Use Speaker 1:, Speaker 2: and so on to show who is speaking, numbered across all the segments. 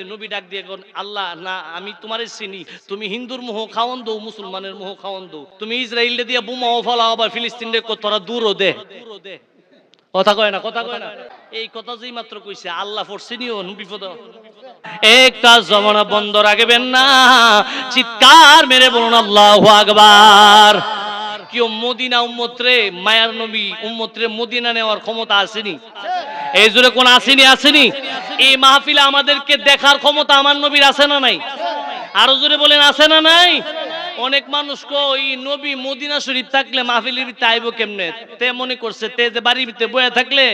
Speaker 1: কইছে নবী ডাক দিয়ে কোন, আল্লাহ, না, আমি তোমারে চিনি। তুমি হিন্দুর মোহ খাওন দো মুসলমানের মোহ খাওন দো তুমি ইসরায়েল দিয়ে বোমাও ফলাও আবার ফিলিস্তিন তোরা দূরও দে। কথা কয় না, কথা কয় না। এই কথা যেই মাত্র কইছে, আল্লাহ বিপদ একটা জমানা বন্ধ রাখবেন না। চিৎকার মেরে বলুন, আল্লাহু আকবার। কেউ মদিনা উম্মত রে মায়ার নবী উম্মত রে মদিনা নেওয়ার ক্ষমতা আসেনি। এই জুড়ে কোন আসেনি আসেনি? এই মাহফিলে আমাদেরকে দেখার ক্ষমতা আমার নবীর আছে না নাই? আরও জোরে বলেন, আছে না নাই? অনেক মানুষ কো এই নবী মদিনা শরীফ থাকলে মাহফিলের ভিতরে আইব কেমনে? তে মনে করছে, তে যে বাড়ির ভিতরে বয়ে থাকলে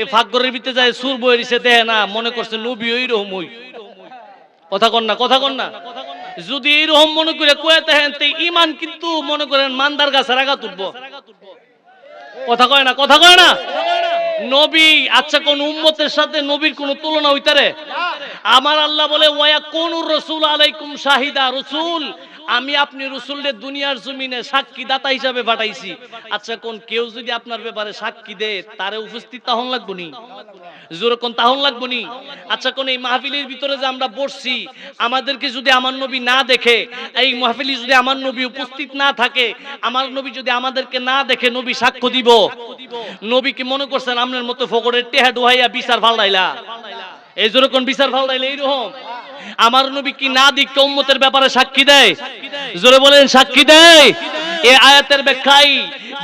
Speaker 1: এই ফাঁকরের ভিতরে যায় সুর বয়ে দিছে, দেহে না। মনে করছে, নবী ওই রকম ওই। কথা কন না, কথা কন না। যদি এইরকম মনে করে কয়ে থাকেন, তে ইমান কিন্তু মনে করেন মান্দার গাছের আগা তুলবো কথা কয় না, কথা কয় না? নবী আচ্ছা কোন উম্মতের সাথে নবীর কোন তুলনা হইতারে? আমার আল্লাহ বলে, ওয়া কোন রসুল আলাইকুম শাহিদা রসুল। আমি আপনি রসুলের দুনিয়ার জমিনে সাক্ষী দাতা হিসাবে পাঠাইছি। আচ্ছা কোন কেউ যদি আপনার ব্যাপারে সাক্ষী দেয় তারে উপস্থিত তাহন লাগবো নি? জোরে তাহন আচ্ছা কোন এই মাহফিলের ভিতরে যে আমরা বসছি, আমাদেরকে যদি আমার নবী না দেখে, এই মাহফিলে যদি আমার নবী উপস্থিত না থাকে, আমার নবী যদি আমাদেরকে না দেখে, নবী সাক্ষ্য দিব। নবী কি মনে করছেন আপনার মতো ফকরের টেহা ডুহাইয়া বিচার ফালদাইলা? এই কোন বিচার ফালদাইলে? এইরকম? আমার নবী কি না দিক উম্মতের ব্যাপারে সাক্ষী দেয়? জোরে বলেন, সাক্ষী দেয়। এই আয়াতের ব্যাখ্যাই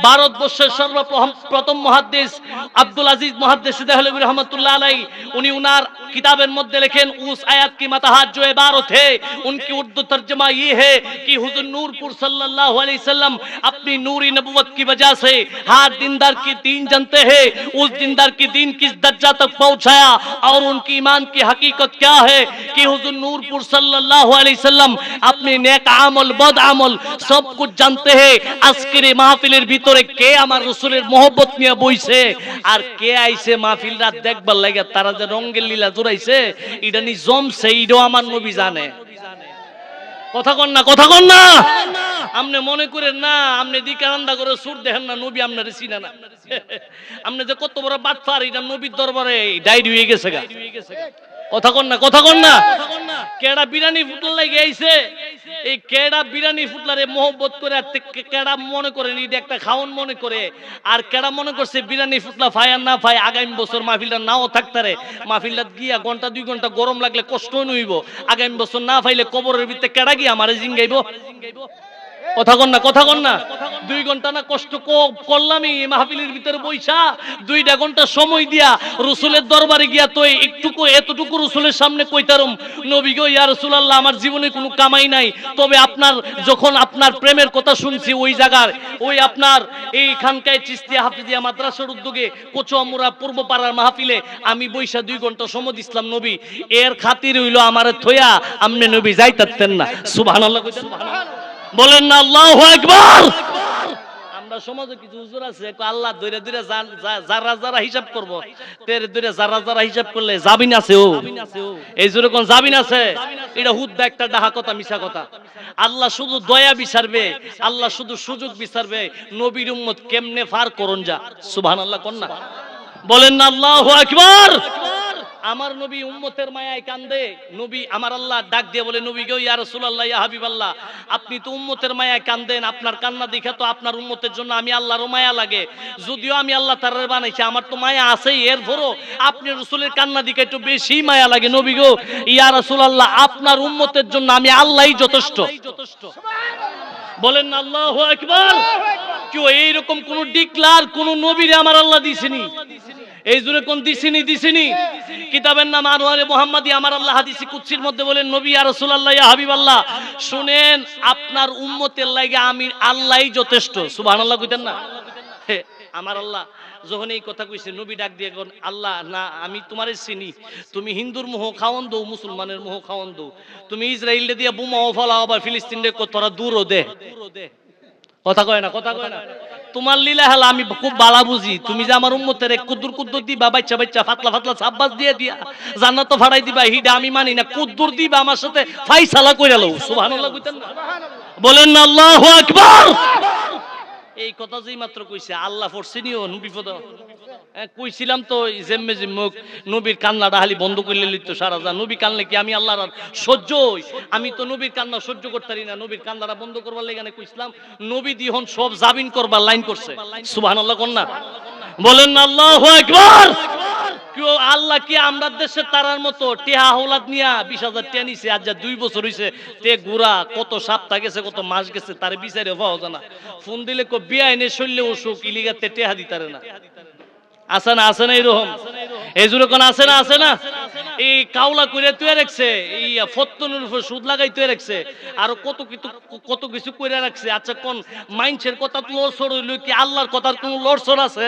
Speaker 1: ভারতবর্ষের সর্বপ্রথম প্রথম মহাদ্দেশ আব্দুল আজিজ মহাদ্দেশ রহমতুল্লাহ আলাই উনি উনার किताबें मुद्दे लिखें, उस आयत की मताहत जो इबारत है, उनकी उर्दू तर्जमा ये है कि हुजूर नूरपुर सल्लल्लाहु अलैहि वसल्लम अपनी नूरी नबूवत की वजह से हर दिनदार की दीन जानते हैं, उस दिनदार की दीन किस दर्जा तक पहुँचाया और उनकी ईमान की हकीकत क्या है कि हुजूर नूरपुर सल्लल्लाहु अलैहि वसल्लम अपने नेक आमल बद आमल सब कुछ जानते हैं, अस्किर এই মাহফিলের ভিতরে কে আমার রসুলের মোহব্বত নিয়ে বইছে আর কে আইছে মাহফিল রাত দেখবার লাগে তারা যে রঙ্গের লীলা জোড়াইছে এটা নি এটাও আমার নবী জানে। কথা কন না, কথা কন না। আপনি মনে করেন না আপনি দিকে আন্দা করে সুর দেখেন না, নবী আপনার চিনা না। আপনি যে কত বড় বাটফার এটা নবীর দরবারে ডাইরি হয়ে গেছে গা। কথা কন না কথা কন না। কেডা বিরানি ফুটলার লাগে আইছে? এই কেডা বিরানি ফুটলারে মোহব্বত করে আর কেডা মনে করে এটা একটা খাওন মনে করে? আর কেডা মনে করছে বিরানি ফুটলা ফাই আর না ফাই আগামী বছর মাহফিলটা নাও থাকতারে মাহফিলটা গিয়া ঘণ্টা দুই ঘণ্টা গরম লাগলে কষ্ট নইব আগামী বছর না ফাইলে কবরের ভিতরে কেডা গিয়া আমারে জিঙ্গাইব? কথা কন না, কথা কন না। দুই ঘণ্টা না কষ্ট করলামই মাহফিলের ভিতরে বইসা। দুইটা ঘণ্টা সময় দিয়া রসুলের দরবারে গিয়া তো একটুকু এতটুকু রসুলের সামনে কইতারম, নবী গো, ইয়া রসুলাল্লাহ, আমার জীবনে কোনো কামাই নাই। তবে আপনার যখন আপনার প্রেমের কথা শুনছি ওই জায়গার, ওই আপনার এইখানকায় চিস্তিয়া হাফিজিয়া মাদ্রাসার উদ্যোগে কোচুয়ামুরা পূর্ব পাড়ার মাহফিলে আমি বইসা দুই ঘণ্টা সময় ইসলাম নবী। এর খাতির হইল আমার থইয়া আমনে নবী যাইতাতেন না। সুবহানাল্লাহ কইতেন। বলেন না, আল্লাহ একবার আছে আল্লাহ এটা একটা ডাহা কথা, মিছা কথা। আল্লাহ শুধু দয়া বিচারবে, আল্লাহ শুধু সুযোগ বিচারবে, নবীর কেমনে ফার করুন যা। সুবহানাল্লাহ কোন না। বলেন না, আল্লাহু আকবার। আমার নবী উম্মতের মায়ায় কান্দে। নবী আমার আল্লাহ ডাক দিয়ে বলে, নবী গো, ইয়া রাসূলুল্লাহ, ইয়া হাবিবাল্লাহ, আপনি তো উম্মতের মায়ায় কান্দেন, আপনার কান্না দেখে তো আপনার উম্মতের জন্য আমি আল্লাহরও মায়া লাগে। যদিও আমি আল্লাহ তাআলার বানাইছি, আমার তো মায়া আছেই এর এরপরও আপনি রসুলের কান্না দিকে একটু বেশি মায়া লাগে। নবী গো, ইয়া রাসূলুল্লাহ, আপনার উম্মতের জন্য আমি আল্লাহই যথেষ্ট। বলেন, আল্লাহু আকবার। কেউ এইরকম কোন ডিক্লার কোন নবীরে আমার আল্লাহ দিছেনি। এই জুড়ে কোন দিছিনি দিছিনি? কিতাবের নাম আনোয়ারে মোহাম্মদী, আমার আল্লাহ হাদিসি কুচ্ছির মধ্যে বলেন, নবী আর রাসূলুল্লাহ, ইয়া হাবিবাল্লাহ। শুনেন, আপনার উম্মতের লাগে আমি আল্লাহই যথেষ্ট। সুবহানাল্লাহ কইতেন না? আমার আল্লাহ যখন এই কথা কইছে, নবী ডাক দিয়ে কোন, আল্লাহ, না, আমি তোমারে চিনি। তুমি হিন্দুর মোহ খাওয়ান দো, মুসলমানের মোহ খাওয়ান দো। তুমি ইসরায়েল দিয়ে বোমাও ফলাও, আবার ফিলিস্তিন তোরা দূরও দে। কথা কয় না, কথা কয় না? তোমার লীলা হেলা আমি খুব বালা বুঝি। তুমি যে আমার উম্মতের কুদ্দুর কুদ্দুর দিবা, বাচ্চা বাচ্চা, ফাতলা ফাতলা সাব্বাস দিয়ে দিয়া জান্নাত তো ফাড়াই দিবা, হিডা আমি মানি না, কুদ্দুর দিবা আমার সাথে ফাইসালা কইরা লও। সুবহানাল্লাহ কইতেন না? বলেন না, আল্লাহু আকবার! এই কথা যেই মাত্র কইছে আল্লাহ ফোরসিনিও বিপদ হ্যাঁ, কইছিলাম তো জেম্মে জিম্মুক নবীর কান্নাটা হালি বন্ধ করলে লিত সারা যা নবী কান্না কি আমি আল্লাহর সহ্য হই? আমি তো নবীর কান্না সহ্য করতে পারি না। নবীর কান্নাটা বন্ধ করবার লেগে না কইছিলাম নবী দিহন সব জাবিন করবার লাইন করছে। সুবহানাল্লাহ কন্যা। বলেন আল্লাহু আকবার! কেউ আল্লাহ কি আমরা দেশে তারার মতো টেহা হলাদ নিয়া বিশ হাজার টিয়া নিছে? আজ যা দুই বছর তে গুড়া কত গেছে, কত মাস গেছে বিচারে পাওয়া যায় না। ফোন দিলে কো শৈলে অসুখ ইলিগাতে টেহা দিতারে না। না না এই কোন আছে না না? এই কাউলা করে তুই রাখছে, এই সুদ লাগাই তুই রাখছে, আর কত কিছু কত কিছু করে রাখছে। আচ্ছা কোন মাইন্সের কথা লড়সড় হইল কি আল্লাহর কথার কোন লড়সড় আছে?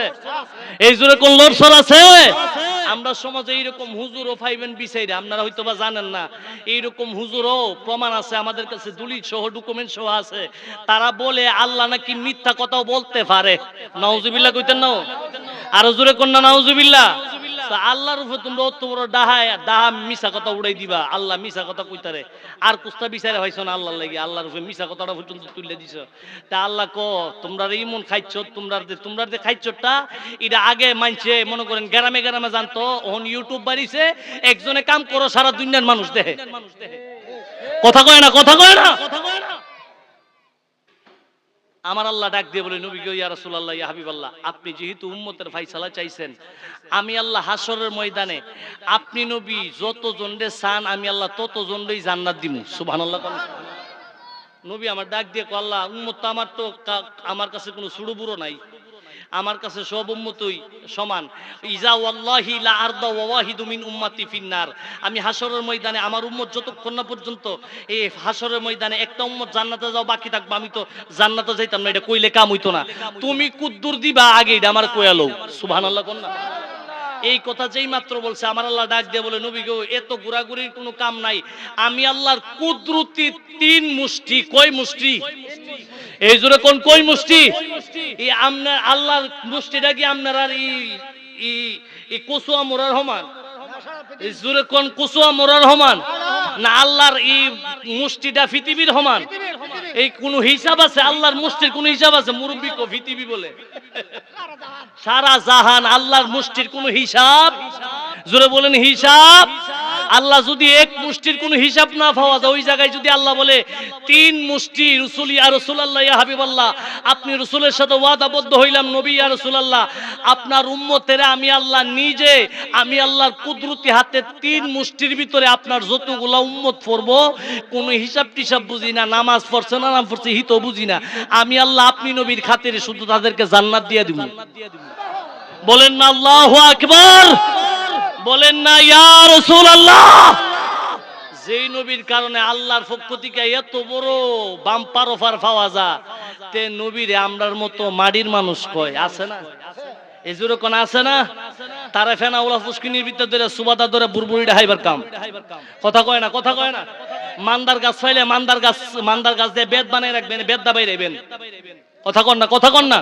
Speaker 1: এই জন্য কোন লড়সড় আছে? আমরা সমাজে এইরকম হুজুরও পাইবেন বিচাইরে, আপনারা হয়তো বা জানেন না। এইরকম হুজুরও প্রমাণ আছে, আমাদের কাছে দলিল সহ ডকুমেন্ট সহ আছে। তারা বলে, আল্লাহ নাকি মিথ্যা কথাও বলতে পারে। নাউজুবিল্লাহ কইতেন না আরও জোরে কন্যা, নাউজুবিল্লাহ। আল্লাহর উপর তোমরা অত বড় ডাহায়, ডাহা মিশা কথা উড়াই দিবা। আল্লাহ মিশা কথা কইতারে। আর কুস্তা বিচারে হইছ না আল্লাহর লাগি, আল্লাহর উপরে মিশা কথাটা পর্যন্ত তুলে দিছ। তা আল্লাহ ক, তোমরা রে ইমন খাইছ, তোমরা যে তোমরা যে খাইছটা, এটা আগে মানছে, মনে করেন গ্রামে গ্রামে জানতো, ওহন ইউটিউব বাড়িছে, একজনে কাম করো, সারা দুনিয়ার মানুষ দেখে কথা কয় না, কথা কয় না? আমার আল্লাহ ডাক দিয়ে বলে, নবী ইয়া রাসূলুল্লাহ, ইয়া হাবিবাল্লাহ, আপনি যেহেতু উম্মতের ফাইসালা চাইছেন, আমি আল্লাহ হাসরের ময়দানে, আপনি নবী যত জন্ডে সান আমি আল্লাহ তত জন্ডেই জান্নাত দিমু। সুবহানাল্লাহ নবী আমার ডাক দিয়ে কো আল্লাহ, উম্মত আমার তো আমার কাছে কোনো সুড়ো বুড়ো নাই। আমার কাছে সব উম্মতই সমান। ইজা ওয়াল্লাহি লা আরদা ওয়াহিদু মিন উম্মতি ফিন্নার। আমি হাসরের ময়দানে আমার উম্মত যতক্ষণ না পর্যন্ত এই হাসরের ময়দানে একটা উম্মত জান্নাতে যাও, বাকি থাকব আমি তো জান্নাতে যাইতাম না, এটা কইলে কাম হইতো না। তুমি কুদ্দুর দিবা, আগে এটা আমার কয়ালো সুবহানাল্লাহ কোন না এই কথা যেই মাত্র বলছে, আমার আল্লাহ ডাক দিয়ে বলে, নবী গো, এত ঘোরাঘুরির কোনো কাম নাই। আমি আল্লাহর কুদরতি তিন মুষ্টি, কয় মুষ্টি? এই জোরে কোন কই মুষ্টি? আপনার আল্লাহর মুষ্টিটা কি আপনার আর এই কচুয়া কচুয়া মোড়ার সমান এই আছে? আছে? বলে। সারা জাহান আল্লাহর মুষ্টির কোন হিসাব? জোরে বলেন হিসাব। আল্লাহ যদি এক মুষ্টির কোন হিসাব না পাওয়া যায়, ওই জায়গায় যদি আল্লাহ বলে, তিন মুষ্টি রসুল ইয়া রসুলাল্লাহ, ইয়া হাবিবাল্লাহ, আপনি রসুলের সাথে ওয়াদাবদ্ধ হইলাম, নবী ইয়া রসুলাল্লাহ, আপনার উম্মতেরা আমি আল্লাহ নিজে, আমি আল্লাহর কুদরতি হাতে তিন মুষ্টির ভিতরে আপনার যতগুলা উম্মত পড়ব, কোন হিসাব টিসাব বুঝি না, নামাজ পড়ছে না নাম পড়ছে হিত বুঝি না। আমি আল্লাহ আপনি নবীর খাতিরে শুধু তাদেরকে জান্নাত দিয়ে দিব। বলেন না, আল্লাহ আকবার! বলেন না, ইয়া রাসূলুল্লাহ। যেই নবীর কারণে আল্লাহর পক্ষ থেকে এত বড় বাম্পার অফার পাওয়া যা তে নবীরে আমরার মতো মাটির মানুষ কয়, আছে না? আছে না কাম। কথা কয় না, কথা কয় না? মান্দার গাছ মান্দার গাছ মান্দার গাছ দিয়ে বেদ বানাই রাখবেন বেদ দাবাই রাখবেন কথা কন না, কথা কন না?